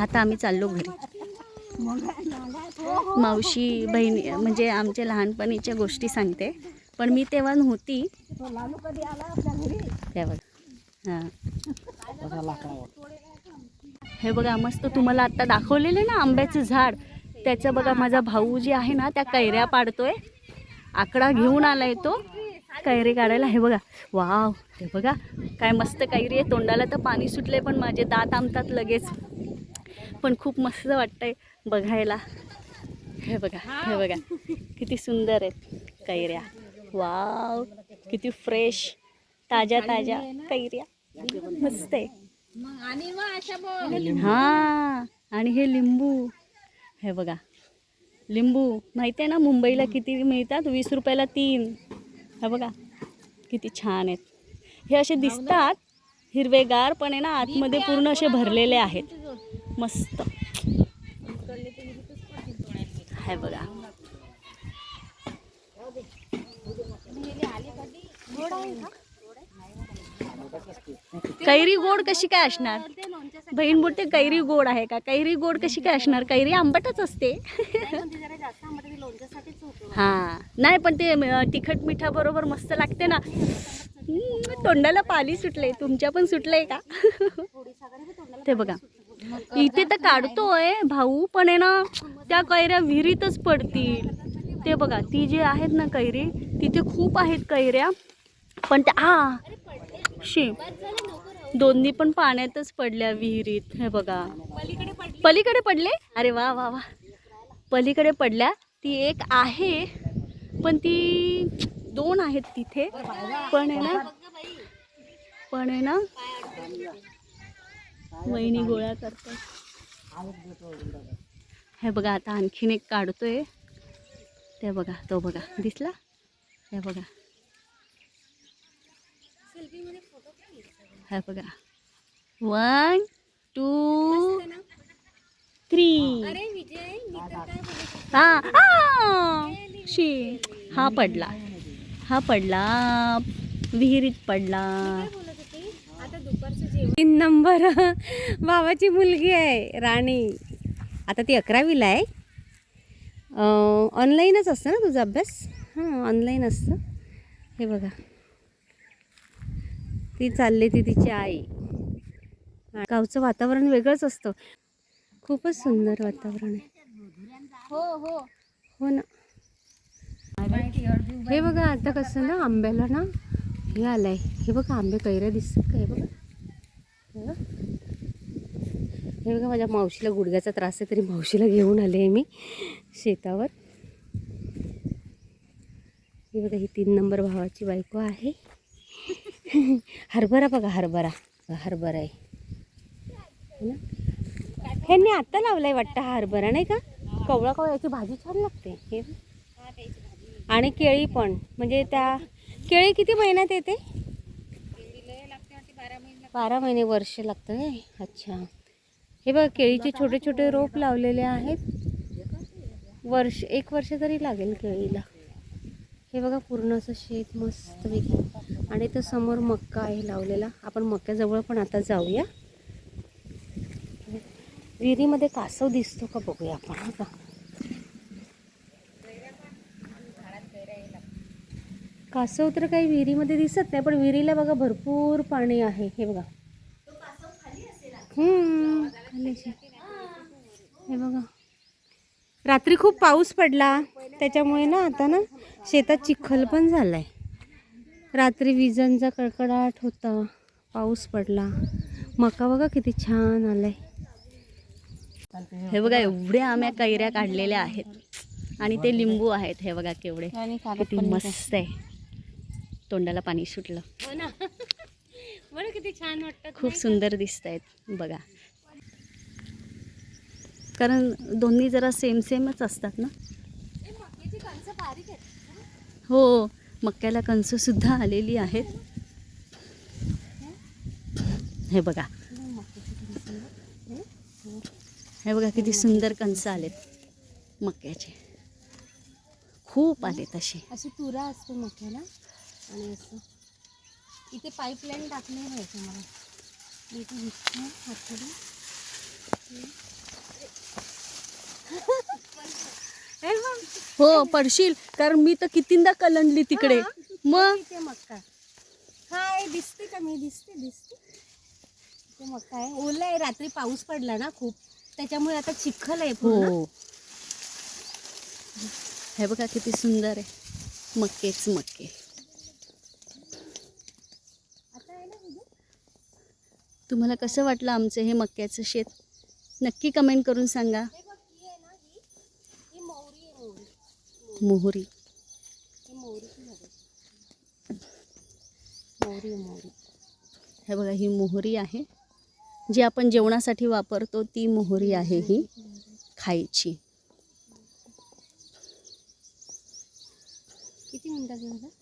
आता आम्ही चाललो घरी. मावशी बहिणी म्हणजे आमच्या लहानपणीच्या गोष्टी सांगते. पण मी तेव्हा नव्हती. तेव्हा हां. हे बघा मस्त तुम्हाला आता दाखवलेलं ना आंब्याचं झाड. त्याचं बघा माझा भाऊ जे आहे ना त्या कैऱ्या पाडतोय. आकडा घेऊन आलाय तो. कैरी काढायला. हे बघा. वाव. हे बघा काय मस्त कैरी आहे. तोंडाला तर पाणी सुटले पण माझे दात आमतात लगेच. पण खूप मस्त वाटतंय बघायला. हे बघा हे बघा. किती सुंदर आहेत कैऱ्या. वाव किती फ्रेश ताज्या ताज्या कैऱ्या. मस्त आहे. हा आणि हे लिंबू. हे बघा. लिंबू माहिती आहे ना मुंबईला किती मिळतात? वीस रुपयाला तीन. हे बघा किती छान आहेत. हे असे दिसतात हिरवेगार पण आहे ना आतमध्ये पूर्ण असे भरलेले आहेत. मस्त. हे बघा. कैरी गोड कशी काय असणार? बहीण बोलते कैरी गोड आहे का? कैरी गोड कशी काय असणार? कैरी आंबटच असते. हा. नाही पण ते तिखट मिठा बरोबर मस्त लागते ना. तोंडाला पाणी सुटले तुमच्या पण सुटलंय का? ते बघा. इथे तर काढतोय. भाऊ पण आहे ना त्या कैऱ्या विहिरीतच पडतील. ते बघा ती जी आहेत ना कैरी तिथे खूप आहेत कैऱ्या. पण त्या हा. शी. दोन्ही पण पाण्यातच पडल्या विहिरीत. हे बघा. पलीकडे पडले? अरे वा वा वा. पलीकडे पडल्या. ती एक आहे पण ती दोन आहेत तिथे. पण आहे ना पण आहे ना वहिनी गोळ्या करतात हे बघा आता आणखीन एक काढतोय. ते बघा तो बघा. दिसला? हे बघा. हे बघा. वन टू थ्री हा! शी हा पडला. हा पडला. विहिरीत पडला. तीन नंबर. भावाची मुलगी आहे राणी. आता ती अकरावीला आहे. ऑनलाईनच असतं ना तुझा अभ्यास? हां ऑनलाईन असतं. हे बघा. ती चालली ती तिची आई. गावचं वातावरण वेगळंच असतं. खूपच सुंदर वातावरण आहे. हो हो. हो ना. हे बघा आता कसं ना आंब्याला ना हे आलंय. हे बघा आंबे कैऱ्या दिसतात का? हे बघा. हे बघा. हे बघा माझ्या मावशीला गुडघ्याचा त्रास आहे तरी मावशीला घेऊन आले आहे मी शेतावर. हे बघा ही तीन नंबर भावाची बायको आहे. हरभरा बघा हरभरा. हरभरा आहे. है ना? ह्यांनी आत्ता लावलाय वाटतं हा हरभरा नाही का? कवळा कवळ्याची भाजी छान लागते. हे आणि केळी पण. म्हणजे त्या केळी किती महिन्यात येते? बारा महिने वर्ष लागतं काय अच्छा. हे बघा केळीचे छोटे छोटे रोप लावलेले आहेत. वर्ष एक वर्ष तरी लागेल केळीला. हे बघा पूर्ण असं शेत मस्तपैकी आणि तर समोर मक्का आहे लावलेला. आपण मक्याजवळ पण आता जाऊया. विहिरीमध्ये कासव दिसतो का बघूया आपण हा का कासव तर काही विहिरीमध्ये दिसत नाही पण विहिरीला बघा भरपूर पाणी आहे. हे बघा. हे बघा. रात्री खूप पाऊस पडला. त्याच्यामुळे ना आता ना शेतात चिखल पण झालाय. रात्री विजांचा कडकडाट होता. पाऊस पडला. मका बघा किती छान आलाय. हे बघा एवढ्या आम्या कैऱ्या काढलेल्या आहेत. आणि ते लिंबू आहेत. हे बघा केवढे. किती मस्त आहे. तोंडाला पाणी सुटलं. हो ना. बरं किती छान वाटतं खूप सुंदर दिसत आहेत बघा. कारण दोन्ही जरा सेम सेमच असतात ना? हो मक्याला कंस सुद्धा आलेली आहेत. हे बघा. हे बघा किती सुंदर कंस आलेत. मक्याचे. खूप आले तसे अशी तुरा असतो मक्याला. आणि असं. इथे पाईपलाईन टाकणे पाहिजे मला इथे ते दिसते हो. पडशील. कारण मी तर कितींदा कलंडली तिकडे. मग? मक्का हाय दिसते का? मी दिसते दिसते. इथे मक्का आहे. ओला आहे. रात्री पाऊस पडला ना खूप. त्याच्यामुळे आता चिखल आहे हो. हे बघा किती सुंदर आहे. मक्केच मक्के. तुम्हाला कसं वाटलं आमचं हे मक्याचं शेत? नक्की कमेंट करून सांगा. मोहरी मोहरी. मोहरी. ही हे बघा ही मोहरी आहे. जी आपण जेवणासाठी वापरतो ती मोहरी आहे ही खायची. किती मिनिटाचं झालं